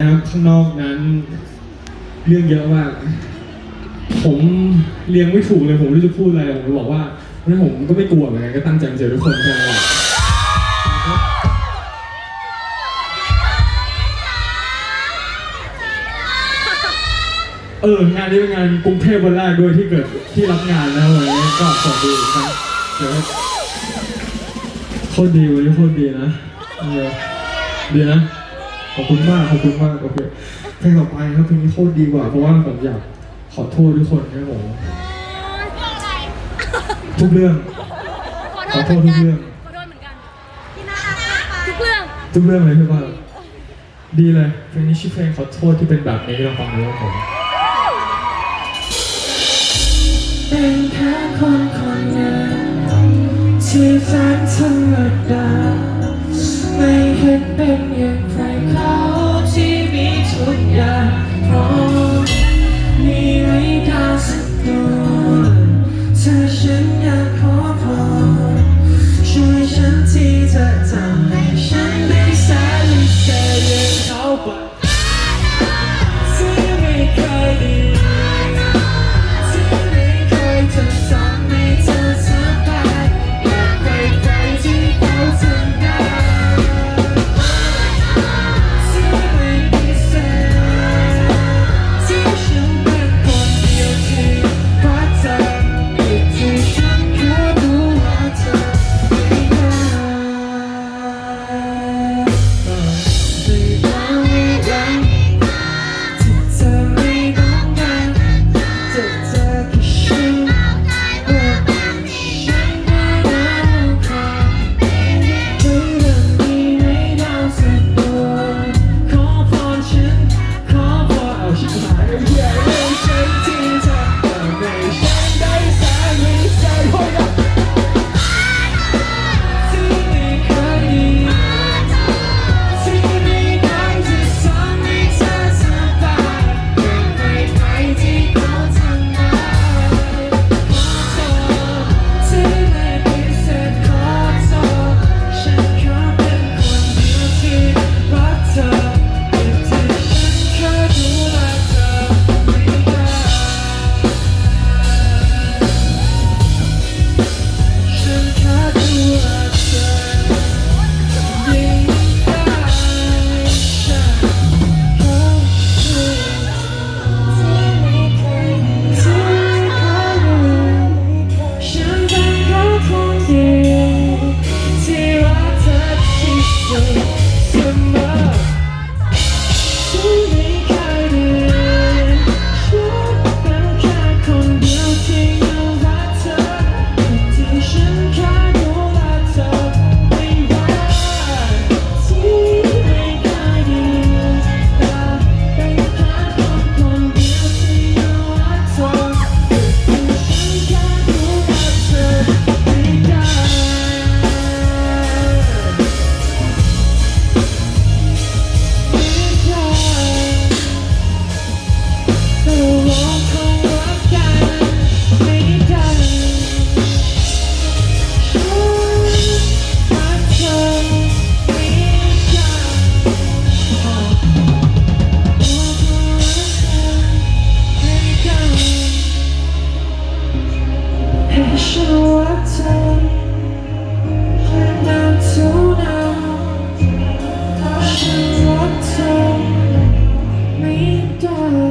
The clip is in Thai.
นะครับข้างนอกนั้น เรื่องเยอะมาก ผมเรียงไม่ถูกเลยผมไม่รู้จะพูดอะไรผมบอกว่าไม่ผมก็ไม่กลัวเหมือนกันก็ตั้งใจมาเจอทุกคนกันแหละเอองานนี้เป็นงานกรุงเทพวันแรกด้วยที่เกิดที่รับงานนะวันนี้ก็ขอดูครับเดี๋ยวโคตรดีวันนี้โคตรดีนะเออดีนะ อบคุณมากขอบคุณมากโอเคเพลงต่อไปครับเพลงนี้โคตรดีกว่า เพราะว่าผมอยากขอโทษทุกคนครับผมทุกเรื่อง ขอโทษเหมือนกันขอโทษเหมือนกันที่น่ารักมากไปทุกเรื่อง ทุกเรื่องเลยพี่ว่าดีเลยเพลงนี้ชื่อเพลงขอโทษที่เป็นแบบนี้ลองฟังดูครับผมเป็นแค่คนคนหนึ่งที่แสนธรรมดา done